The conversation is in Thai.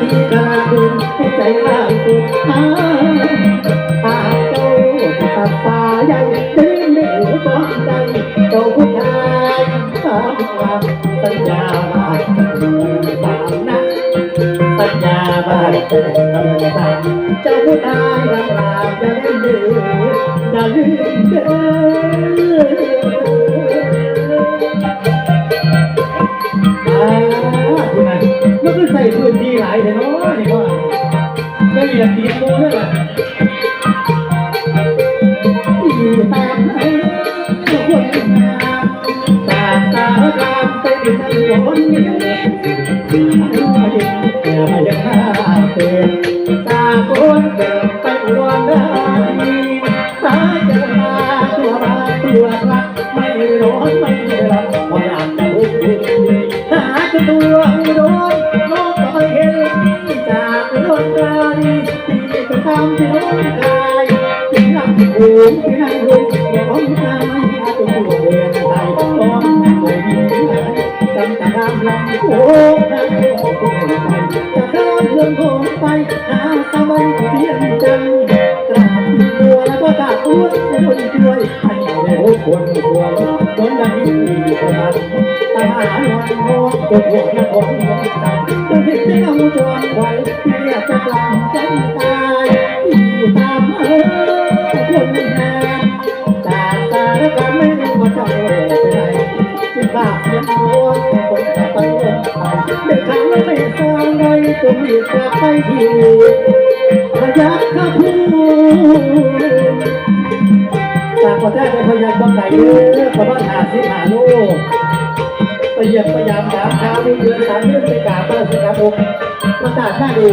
ที่กระดุมให้ใจลางสุดท้ายหาเจ้าตัดสายใยดึงเหนือก้อนใจเจ้าผู้ชายสามความสัญญาว่าสามนัดสัญญาว่าจะทำตามเจ้าผู้ชายลำลาจะได้ลืมจะลืมเด้อ เนาะนี่ว่าไม่มีตีโมด้วยล่ะที่ตามให้ทุกคนงามตาตาตามไปถึงคนนี้มาเด็กเกิดมาจากข้าเป็นตาคนเกิดไปอุดรได้ตาจะมาตัวมาตัวรักไม่ร้อนไม่รับพออยากจะลุกขึ้นหาตัวโโลกไกลที่จะทำที่โลกกายที่นั่งหูที่นั่งลงอย่าร้องไห้หาตัวเวียนใจร้องไห้ดีจำตาดำลำโค้งนั่งโค้งจะข้ามเรื่องโค้งไปหาสมัยเพียงจังกราบตัวแล้วก็กราบตัวให้คนช่วยให้เราคนควรคนใดที่ประมาณตาหาวันมองตัวหัวนักวันมอ ที่บ้ายังโวคนตาตาเด็กครั้งไม่ทราบไงตัวมีกลับไปที่พยักข้าพูจากประเทศเป็นพยักบ้างไหนเด้อประมาณหาสิหาลูกไปเยียบพยายามถามเช้าดูเดือนสามเดือนไปกราบพระสิกขาบกประกาศหน้าดู